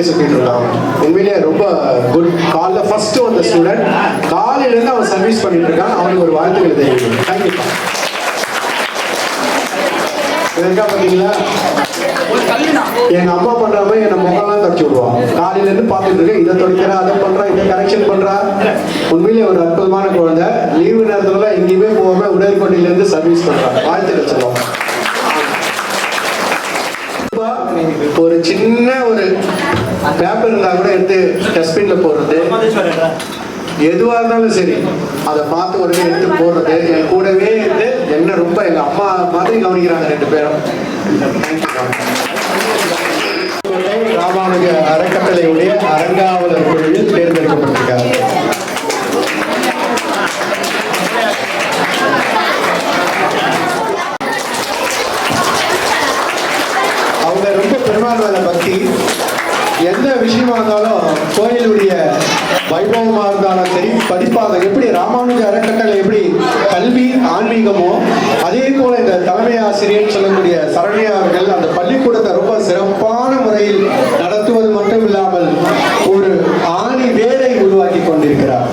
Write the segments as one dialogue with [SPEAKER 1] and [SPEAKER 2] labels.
[SPEAKER 1] என் சொல்லிட்டு இருக்கான் உண்மையிலேயே ரொம்ப குட் காலைல ஃபர்ஸ்ட் வந்த ஸ்டூடெண்ட் காலையிலேருந்து அவன் சர்வீஸ் பண்ணிட்டு இருக்கான். அவனுக்கு ஒரு வாழ்த்துக்களை தெரிவிக்கணும். கண்டிப்பா இருக்கா பார்த்தீங்களா? எங்க அம்மா பண்ற மாதிரி என்ன முகம்லாம் தச்சு விடுவான் காலையில இருந்து பார்த்துட்டு இருக்கேன். இதை துடைக்கிறா அதை பண்றா இதை கரெக்ஷன் பண்றா. உண்மையிலேயே ஒரு அற்புதமான குழந்தை. லீவு நேரத்துல எங்கேயுமே போகாம உடற்கொண்டில இருந்து சர்வீஸ் பண்றான் வாழ்த்து சொல்லுவோம் ஒரு சின்ன ஒரு பேப்பர் இருந்தா கூட எடுத்து டஸ்ட்பின்ல போடுறது எதுவாக இருந்தாலும் சரி அதை பார்த்து உடனே எடுத்து போடுறது. என் கூடவே இருந்து என்ன ரொம்ப எங்கள் அம்மா மாதிரி கவனிக்கிறாங்க ரெண்டு பேரும். ராமானுஜ அறக்கட்டளையுடைய அரங்காவலர் குழுவில் தேர்ந்தெடுக்கப்பட்டிருக்கார் அவங்க ரொம்ப பெருமாள் மேல பக்தி. எந்த விஷயமா இருந்தாலும் கோயிலுடைய வைபவமா இருந்தாலும் சரி படிப்பாக எப்படி ராமானுஜ அறக்கட்டளை எப்படி கல்வி ஆன்மீகமோ அதே போல இந்த தலைமை ஆசிரியர் சொல்லக்கூடிய சரண்யா அவர்கள் அந்த பள்ளிக்கூடத்தை ரொம்ப சிறப்பான முறையில் நடத்துவது மட்டும் இல்லாமல் ஒரு ஆணி வேரை உருவாக்கி கொண்டிருக்கிறார்.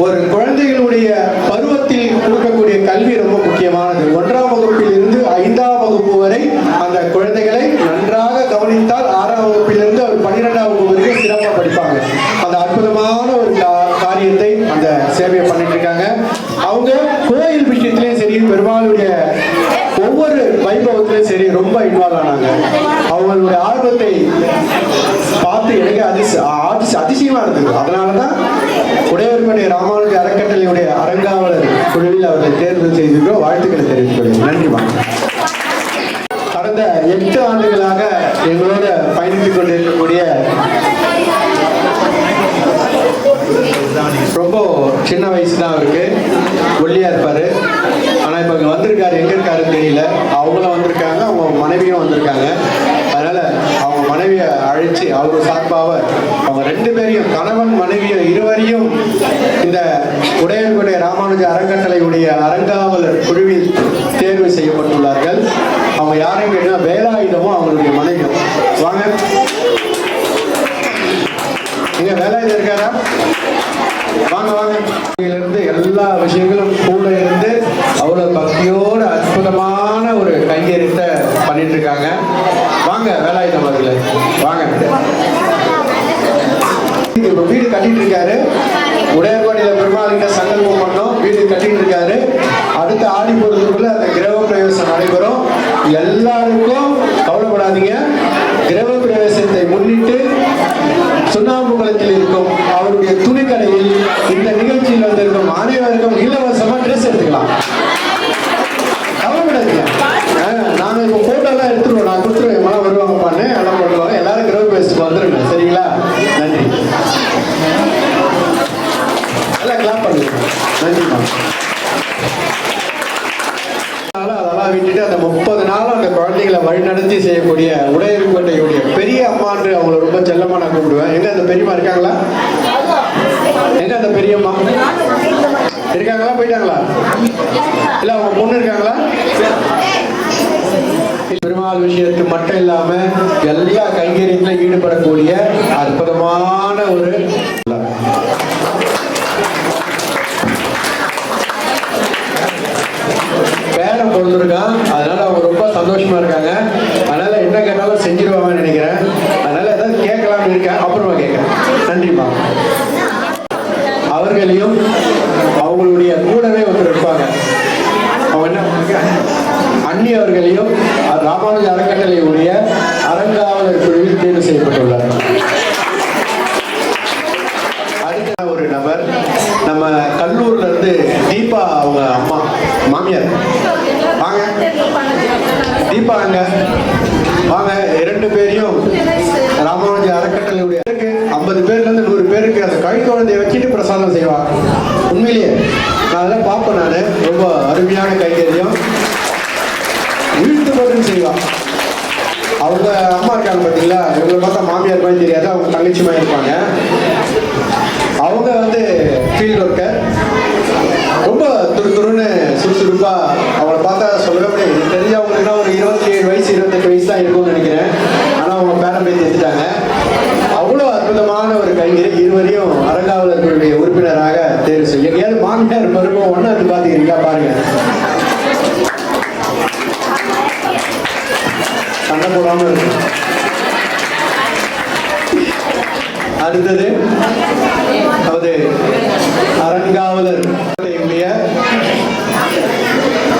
[SPEAKER 1] ஒரு குழந்தைகளுடைய பருவத்தில் கொடுக்கக்கூடிய கல்வி ரொம்ப முக்கியமானது. ஒன்றாம் வகுப்பில் இருந்து ஐந்தாம் வகுப்பு வரை அந்த குழந்தைகளை நன்றாக கவனித்தால் ஆறாம் வகுப்பு அவர் பன்னிரெண்டாம் வகுப்பு வரைக்கும் சிறப்பாக படிப்பாங்க அந்த அற்புதமான ஒரு கா- காரியத்தை அந்த சேவையை பண்ணிட்டு இருக்காங்க அவங்க கோயில் விஷயத்திலையும் சரி பெருமாளுடைய ஒவ்வொரு வைபவத்திலையும் சரி ரொம்ப ஆனாங்க அவங்களுடைய ஆர்வத்தை பார்த்து எனக்கு அதிச அதிச அதிசயமா இருந்தது. அதனாலதான் உடையவர்களுடைய ராமானுஜ அறக்கட்டளையுடைய அரங்காவலர் குழுவில் அவர்களை தேர்வு செய்திருக்கிறோம். வாழ்த்துக்களை தெரிவித்துக் நன்றி வணக்கம். கடந்த எட்டு ஆண்டுகளாக எங்களோட பயணித்துக் கொண்டிருக்கக்கூடிய ரொம்ப சின்ன வயசு தான் அவருக்கு. ஒல்லியா இருப்பாரு. ஆனா இப்ப இங்க வந்திருக்காரு. எங்க இருக்காருன்னு தெரியல. அவங்களும் வந்து மனைவியும் வந்திருக்காங்க. அதனால அவங்க மனைவியை அழைச்சி அவர் சார்பாக அவங்க ரெண்டு பேரையும் கணவன் மனைவியும் இருவரையும் இந்த உடையன்குடைய ராமானுஜ அறக்கட்டளையுடைய அரங்காவலர் குழுவில் தேர்வு செய்யப்பட்டுள்ளார்கள். அவங்க யாரையும் கேட்டால் வேலாயுதமும் அவங்களுடைய மனைவியும். வாங்க. இங்க வேலாயுதம் இருக்காரா? வாங்க வாங்க. இருந்து எல்லா விஷயங்களும் கூட இருந்து அவ்வளவு பக்தியோட அற்புதமான ஒரு கையெழுத்த பண்ணிட்டு இருக்காங்க வாங்க வேலாயுதம் அவர்களே வாங்க. இப்ப வீடு கட்டிட்டு இருக்காரு உடையர்கோட்டையில பெருமாளுக்கு சங்கல்பம் பண்ணோம். வீடு கட்டிட்டு இருக்காரு அடுத்த ஆடி போறதுக்குள்ள அந்த கிரக பிரவேசம் நடைபெறும். எல்லாருக்கும் கவலைப்படாதீங்க. கிரக பிரவேசத்தை முன்னிட்டு சுண்ணாம்புகுளத்தில் இருக்கும் அவருடைய துணிக்கடையில் இந்த நிகழ்ச்சியில் வந்திருக்கும் அனைவருக்கும் இலவசமா ட்ரெஸ் எடுத்துக்கலாம் கவலைப்படாதீங்க ஆ, நாங்க இப்போ போட்டோ எல்லாம் எடுத்துருவோம் நான் கொடுத்துருவேன் எல்லாம் வருவாங்க பண்ணு எல்லாம் பண்ணுவாங்க எல்லாரும் கிரக பிரவேசத்துக்கு வந்துருங்க சரிங்களா நன்றி எல்லாம் கிளாப் பண்ணுங்க அதனால அதெல்லாம் விட்டுட்டு அந்த முப்பது நாளும் அந்த குழந்தைகளை வழிநடத்தி செய்யக்கூடிய உடையர்கோட்டையுடைய பெரிய அம்மான்று அவங்கள ரொம்ப செல்லமாக நான் கூப்பிடுவேன். எங்க அந்த பெரியம்மா இருக்காங்களா? எங்க அந்த பெரியம்மா? இருக்காங்களா? போயிட்டாங்களா? இல்ல அவங்க பொண்ணு இருக்காங்களா? பெருமாள் விஷயத்து மட்டும் இல்லாம எல்லா கைங்கரியத்திலும் ஈடுபடக்கூடிய அற்புதமான ஒரு பேரன் பிறந்திருக்கான் அதனால அவங்க ரொம்ப சந்தோஷமா இருக்காங்க அதனால என்ன கேட்டாலும் செஞ்சிருவாங்கன்னு நினைக்கிறேன் அதனால ஏதாவது கேட்கலாம்னு இருக்கேன் அப்புறமா கேட்கறேன் நன்றிம்மா அவர்களையும் அவங்களுடைய கூடவே ஒருத்தர் இருப்பாங்க அவங்க என்ன பண்ணுவாங்க? அண்ணி அவர்களையும் ராமானுஜ அறக்கட்டளையுடைய அரங்காவலர் குழுவில் தேர்வு செய்யப்பட்டுள்ளார் அடுத்த ஒரு நபர் நம்ம கல்லூர்ல இருந்து தீபா அவங்க அம்மா மாமியார் வாங்க தீபா அங்க வாங்க இரண்டு பேரையும் ராமானுஜ அறக்கட்டளையுடைய ஐம்பது பேர்ல இருந்து நூறு பேருக்கு அந்த கை குழந்தைய வச்சுட்டு பிரசாதம் செய்வாங்க உண்மையிலேயே நான் அதெல்லாம் பார்ப்பேன் நான் ரொம்ப அருமையான கைங்கரியம் வீட்டு பதில் செய்வான் அவங்க அம்மா இருக்காங்க பார்த்தீங்களா இவங்களை பார்த்தா மாமியார் மாதிரி தெரியாது அவங்க தங்கச்சி மாதிரி இருப்பாங்க அவங்க வந்து ஃபீல்ட் ஒர்க்கர் ரொம்ப துரு துருன்னு சுறுசுறுப்பா அவங்கள பார்த்தா சொல்லவே முடியாது எனக்கு தெரிஞ்சு அவங்களுக்குலாம் ஒரு இருபத்தி ஏழு வயசு இருபத்தெட்டு வயசு தான் இருக்கும்னு நினைக்கிறேன் ஆனால் அவங்க பேரம் பேசி எடுத்துட்டாங்க அற்புதமான ஒரு மறுபடியும் இருவரையும் அரங்காவலர்களுடைய உறுப்பினராக தேர்வு செய்ய எங்கேயாவது மாமியார் மருமகம் ஒண்ணு வந்து பாத்துக்கிறீங்களா பாருங்க. சண்டை போடாம இருக்கு அடுத்தது அதாவது அரங்காவலர்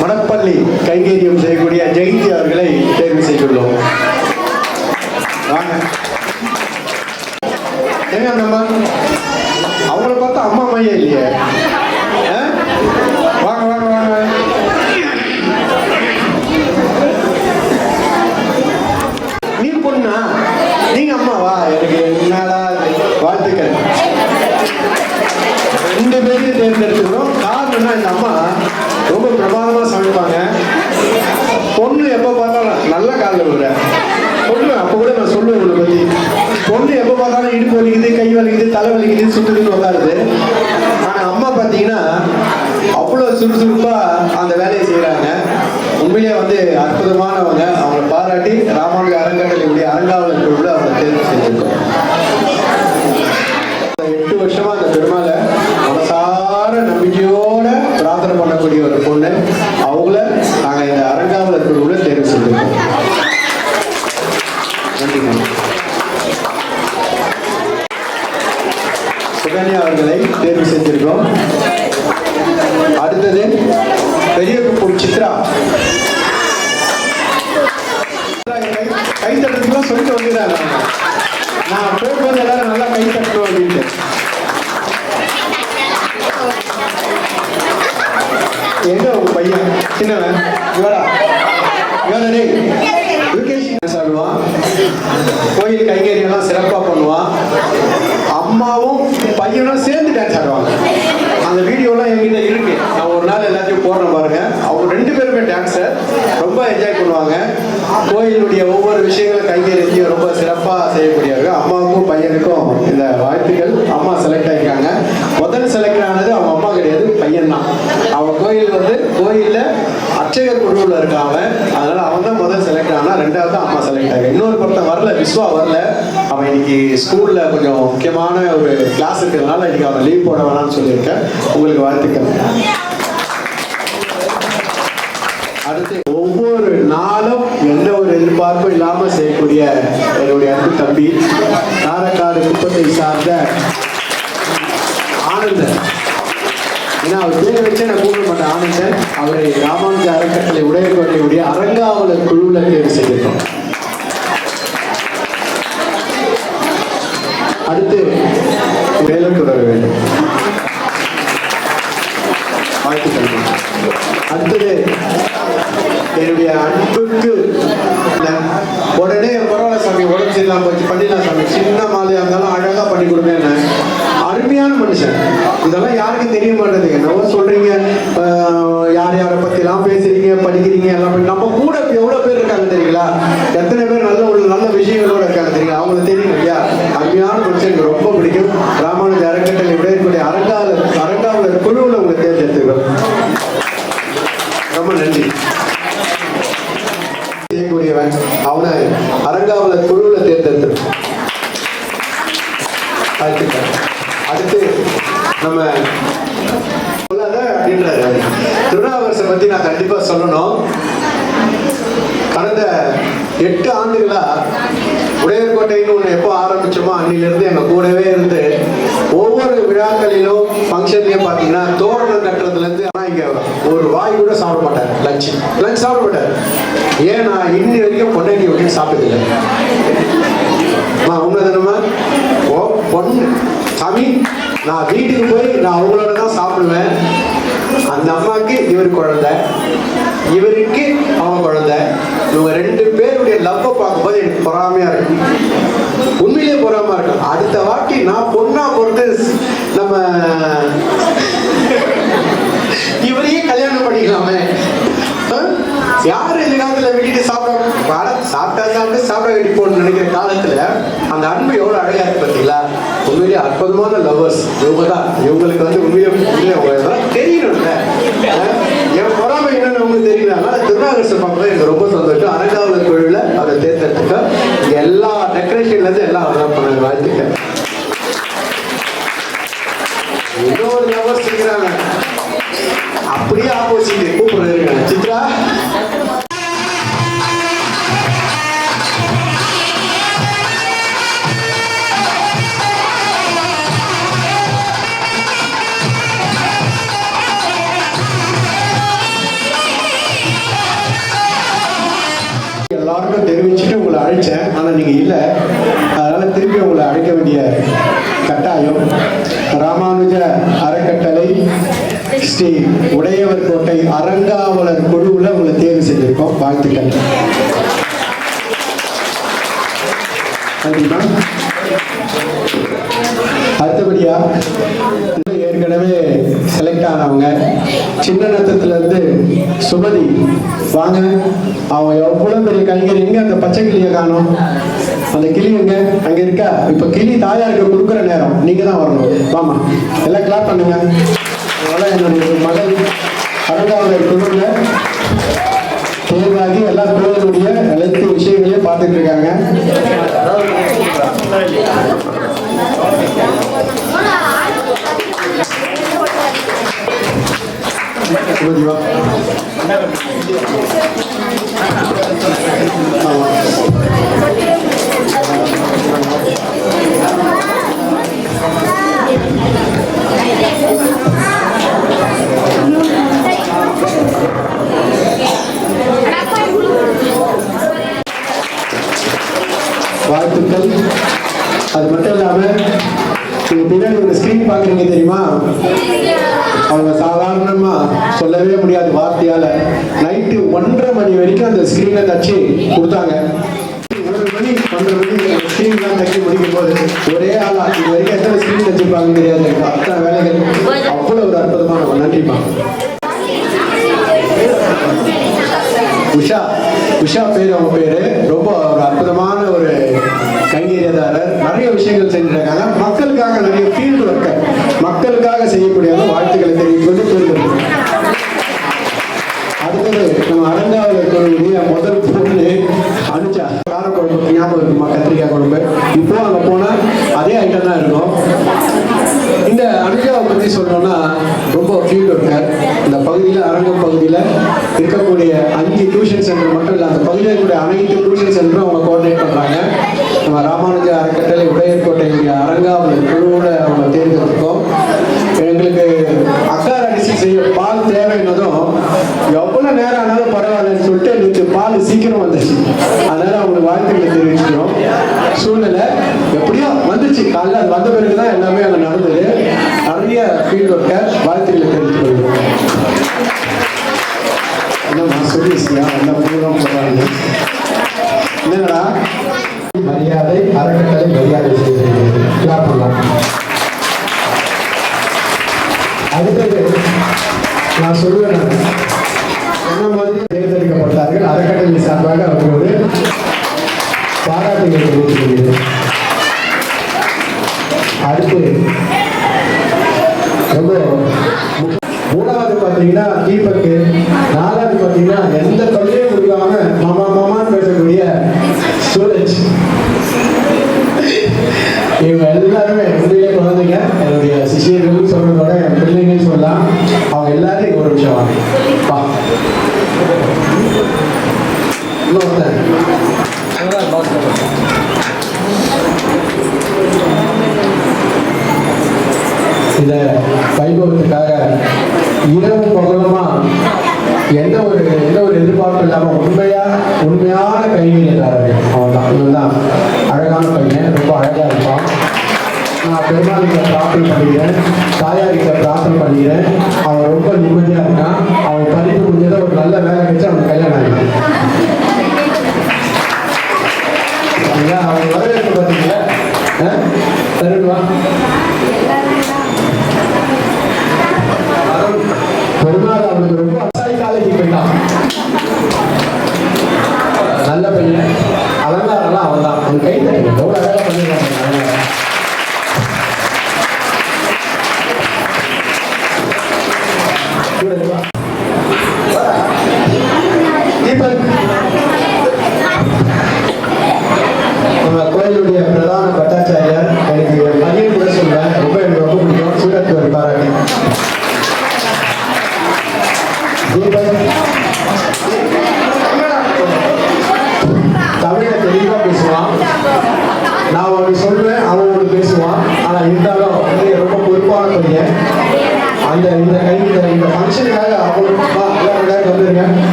[SPEAKER 1] மணப்பள்ளி கைங்கரியம் செய்யக்கூடிய ஜெயந்தி அவர்களை தேர்வு செய்துள்ளோம் வாங்க ஏங்க அந்த அம்மா அவங்கள பார்த்தா அம்மா மையம் இல்லையே ஆ? வாங்க வாங்க வாங்க நீ பொண்ணா நீங்க அம்மாவா எனக்கு என்னடா இது? வாழ்த்துக்கள் ரெண்டு பேரையும் தேர்ந்தெடுத்துக்கிறோம் காரணம்னா இந்த அம்மா ரொம்ப பிரமாதமா சமைப்பாங்க பொண்ணு எப்போ பார்த்தாலும் நல்ல காலில் விடுற பொண்ணு அப்போ கூட நான் சொல்லுவேன் இவளை பத்தி பொண்ணு எப்போ பார்த்தாலும் இடுப்பு வலிக்குது கை வலிக்குது தலை வலிக்குது சுத்துதுன்னு உட்காருது ஆனா அம்மா பார்த்தீங்கன்னா அவ்வளோ சுறுசுறுப்பா அந்த வேலையை செய்றாங்க உண்மையிலேயே வந்து அற்புதமானவங்க அவங்களை பாராட்டி ராமானுஜ அறங்கட்டளையுடைய அரங்காவலர் குழுவில் அவங்க தேர்வு செஞ்சிருக்கோம் எட்டு வருஷமா அந்த பெருமாளை மனசார நம்பிக்கையோட பிரார்த்தனை பண்ணக்கூடிய ஒரு பொண்ணு அவங்கள நாங்க இந்த அரங்காவலர் குழுவில் தேர்வு செஞ்சிருக்கோம் நன்றிங்க சுகன்யா அவர்களை தேர்வு செஞ்சிருக்கோம் அடுத்தது பெரிய குப்பூர் சித்ரா கை கை தட்டுறதுக்குலாம் சொல்லிட்டு வந்துடுறாங்க நான் போகும்போது எல்லாரும் நல்லா கை தட்டணும் அப்படின்ட்டு எங்க உங்க பையன்? சின்னவன் இவரா? இவரா டேய் யுகேஷ் கோயில் கைங்கறி எல்லாம் சிறப்பா பண்ணுவான். அம்மாவும் பையனும் சேர்ந்து டான்ஸ் ஆடுவாங்க. அந்த வீடியோலாம் எங்கிட்ட இருக்கு. நான் ஒரு நாள் எல்லாத்தையும் போடுறேன் பாருங்க. அவங்க ரெண்டு பேருமே டான்ஸர் ரொம்ப என்ஜாய் பண்ணுவாங்க. கோயிலுடைய ஒவ்வொரு விஷயங்களும் கைங்கரியத்தையும் ரொம்ப சிறப்பாக செய்யக்கூடியவங்க. அம்மாவுக்கும் பையனுக்கும் இந்த வாழ்த்துக்கள் அம்மா செலக்ட் ஆகிருக்காங்க முதல் செலக்ட் ஆனது அவங்க அம்மா கிடையாது பையன் தான். அவன் கோயில் வந்து கோயிலில் அர்ச்சகர் குழுவில் இருக்கான் அவன் அதனால அவன் தான் முதல் செலக்ட் ஆனால் ரெண்டாவது தான் அம்மா செலக்ட் ஆகும் இன்னொரு பொருத்தம் வரல விஸ்வா வரல. அவன் இன்னைக்கு ஸ்கூலில் கொஞ்சம் முக்கியமான ஒரு கிளாஸ் இருக்கிறதுனால இன்னைக்கு அவன் லீவ் போட வேணாம்னு சொல்லியிருக்கேன். உங்களுக்கு வாழ்த்துக்கள். அடுத்து ஒவ்வொரு நாளும் எந்த ஒரு எதிர்பார்ப்பும் இல்லாமல் செய்யக்கூடிய என்னுடைய அன்பு தம்பி காரைக்காடு குப்பத்தை சார்ந்த ஆனந்தன். ஏன்னா அவர் பேரை வச்சே நான் கூப்பிட மாட்டேன். ஆனந்தன் அவரை ராமானுஜ அறக்கட்டளை உடையக்கோட்டையுடைய அரங்காவலர் குழுவில் தேர்வு செய்திருக்கோம். அடுத்து மேலும் தொடர வேண்டும் வாழ்த்துக்கள் அடுத்தது என்னுடைய அன்புக்கு உடனே பரவாயில்ல சாமி உடம்பு சரியில்லாம போச்சு பண்ணிடலாம் சாமி சின்ன மாலையா இருந்தாலும் அழகா பண்ணி கொடுங்க அருமையான மனுஷன் இதெல்லாம் யாருக்கும் தெரிய மாட்டேங்குது என்னவோ சொல்றீங்க ஆஹ், யார் யாரை பத்தி எல்லாம் பேசுறீங்க படிக்கிறீங்க எல்லாம் பண்ணி- நம்ம கூட இப்ப எவ்வளவு பேர் இருக்காங்க தெரியுங்களா எத்தனை பேர் நல்ல ஒரு நல்ல விஷயங்களோட இருக்காங்க தெரியுங்களா அவங்களுக்கு தெரியும் இல்லையா அருமையான மனுஷன் எனக்கு ரொம்ப பிடிக்கும் ராமானுஜ அறக்கட்டளை உடையக்கூடிய அரங்காவலர் அரங்காவலர் குழுவில் உங்களை ரொம்ப நன்றி. செய்யக்கூடியவன் அவனை அரங்காவலர் குழுவில் தேர்ந்தெடுத்து வாழ்த்துக்கள். அடுத்து நம்ம சொல்லாத அப்படின்றாரு அவரு. திருநாவுக்கரசை பத்தி நான் கண்டிப்பா சொல்லணும் கடந்த எட்டு ஆண்டுகளா உடையர்கோட்டைன்னு ஒன்று எப்போ ஆரம்பிச்சோமோ அன்னிலிருந்து எங்க கூடவே இருந்து ஒவ்வொரு விழாக்களிலும் ஃபங்க்ஷன்லயும் பார்த்தீங்கன்னா தோரணம் கட்டுறதுல இருந்து ஆனா இங்க ஒரு வாய் கூட சாப்பிட மாட்டார் லஞ்ச் லஞ்ச் சாப்பிட மாட்டார் ஏன் நான் இன்னி வரைக்கும் பொண்டாட்டி வரைக்கும் சாப்பிட்டதில்லை? அம்மா உண்மை தானம்மா? ஓ பொண்ணு. சாமி நான் வீட்டுக்கு போய் நான் அவங்களோட தான் சாப்பிடுவேன். அந்த அம்மாவுக்கு இவர் குழந்தை. இவருக்கு அவன் குழந்தை. இவங்க ரெண்டு பேருடைய லவ்வை பார்க்கும்போது எனக்கு பொறாமையா இருக்கு. உண்மையிலே பொறாம இருக்கும் அடுத்த வாட்டி நான் பொண்ணா பொறுத்து நம்ம இவரையே கல்யாணம் பண்ணிக்கலாமே. யாரு இந்த காலத்துல விட்டுட்டு சாப்பிட வாடா, சாப்பிட்டா சாப்பிட்டு சாப்பிட வேண்டி போகணும்னு நினைக்கிற காலத்துல அந்த அன்பு எவ்வளவு அழகா இருக்கு பாத்தீங்களா உண்மையிலேயே அற்புதமான லவர்ஸ் இவங்க தான். இவங்களுக்கு வந்து உண்மையிலே தெரியணும்ல. என் பொறாமை என்னன்னு உங்களுக்கு தெரியலன்னா அதனால திருநாகரசு எனக்கு ரொம்ப சந்தோஷம். அரங்காவலர் கோயிலில் அதை தேர்ந்தெடுத்துக்க எல்லா டெக்கரேஷன்ல இருந்து எல்லாம் அவர் தான் பண்ணாங்க இன்னொரு லவர்ஸ் இருக்கிறாங்க. அப்படியே ஆப்போசிட் கூப்பிடுறாங்க சித்ரா எல்லாருக்கும் தெரிவிச்சுட்டு உங்களை அழைச்சேன். ஆனால் நீங்கள் இல்லை. அதனால் திருப்பி உங்களை அழைக்க வேண்டிய கட்டாயம். ராமானுஜ அறக்கட்டளை ஸ்ரீ உடையவர் கோட்டை அரங்காவலர் குழுவில் உங்களை தேர்வு செஞ்சுருக்கோம். வாழ்த்துக்கள். நன்றிமா அடுத்தபடியா ஏற்கனவே செலக்ட் ஆனவங்க சின்ன நத்தத்துலேருந்து சுமதி வாங்க. அவங்க எவ்வளோ பெரிய கலைஞர் எங்கே அந்த பச்சை கிளியை காணோம்? அந்த கிளி எங்க? அங்கே இருக்கா? இப்போ கிளி தாயாருக்கு கொடுக்குற நேரம். நீங்கள் தான் வரணும். வாமா எல்லாம் கிளாப் பண்ணுங்க. அதனால் என்னுடைய மகள் அறங்காவலர் குழுவில் தேர்வாகி எல்லா கோயிலுடைய அனைத்து விஷயங்களையும் பார்த்துட்டு இருக்காங்க. வாழ்த்துக்கள். அது மட்டும் இல்லாமல் நீங்க பின்னாடி ஒரு ஸ்கிரீன் பார்க்குறீங்க தெரியுமா? சொல்லவே முடியாது வார்த்தையால. நைட்டு ஒன்றரை மணி வரைக்கும் அந்த ஸ்கிரீனை தச்சு கொடுத்தாங்க. ஒரு மணி ஒன்றரை மணி ஸ்கிரீன் தான் தைக்க முடிக்கும் போது ஒரே ஆளா இது வரைக்கும் எத்தனை ஸ்கிரீன் தச்சிருப்பாங்க தெரியாது அத்தனை வேலைகள். அவ்வளோ ஒரு அற்புதமான நன்றிப்பா உஷா உஷா பேர் அவங்க பேரு. ரொம்ப ஒரு அற்புதமான ஒரு கைங்கரியதாரர். நிறைய விஷயங்கள் செஞ்சிருக்காங்க. மக்களுக்காக நிறைய ஃபீல்டு ஒர்க்கர் மக்களுக்காக செய்யக்கூடிய வாழ்த்துக்களை தெரிவிப்பது புரிகிறது பொண்ணு நம்ம அரங்காவலர் குழுவுடைய முதல் பொண்ணு கார குழம்பு ஞாபகம் இருக்குமா கத்திரிக்காய் குழம்பு. இப்போ அங்க போனா அதே ஐட்டம் தான் இருக்கும். இந்த அனுஜாவை பத்தி சொல்லணும்னா ரொம்ப ஃபீல் இருக்கார் இந்த பகுதியில் அரங்கம் பகுதியில் இருக்கக்கூடிய அஞ்சு டியூஷன் சென்டர் மட்டும் இல்லை அந்த பகுதியில் இருக்கக்கூடிய அனைத்து டியூஷன் சென்டரும் அவங்க கோஆர்டினேட் பண்றாங்க. நம்ம ராமானுஜ அறக்கட்டளை உடையர்கோட்டையுடைய இருக்கும் என்னதும் எவ்வளோ நேரம் ஆனாலும் பரவாயில்லன்னு சொல்லிட்டு நேற்று பால் சீக்கிரம் வந்துச்சு. அதனால அவங்களுக்கு வாழ்த்துக்களை தெரிவிச்சுக்கிறோம். சூழ்நிலை எப்படியோ வந்துச்சு. காலைல அது வந்த பிறகு தான் எல்லாமே அங்கே நடந்தது. நிறைய ஃபீல்ட் ஒர்க்கை வாழ்த்துக்களை தெரிவித்துக் சொல்லியா என்னம்மா பூர்வம் என்ன என்னடா? மரியாதை அறக்கட்டளை மரியாதை செய்கிறேன் இந்த வைபவத்துக்காக இரவு பகலமா எந்த ஒரு எந்த ஒரு எதிர்பார்ப்பும் இல்லாம உண்மையா உண்மையான கைவினைக்காரர்கள் அவன் தான் இவன் தான் அழகான பையன். ரொம்ப அழகா இருப்பான். நான் பெருமாளுக்கு பிரார்த்தனை பண்ணிக்கிறேன். தாயாருக்கு பிரார்த்தனை பண்ணிக்கிறேன். அவன் ரொம்ப நிம்மதியா இருக்கான். அவன் படிப்பு முடிஞ்சதை ஒரு நல்ல வேலை வச்சு அவனுக்கு கல்யாணம் ஆகிடும் 감사합니다.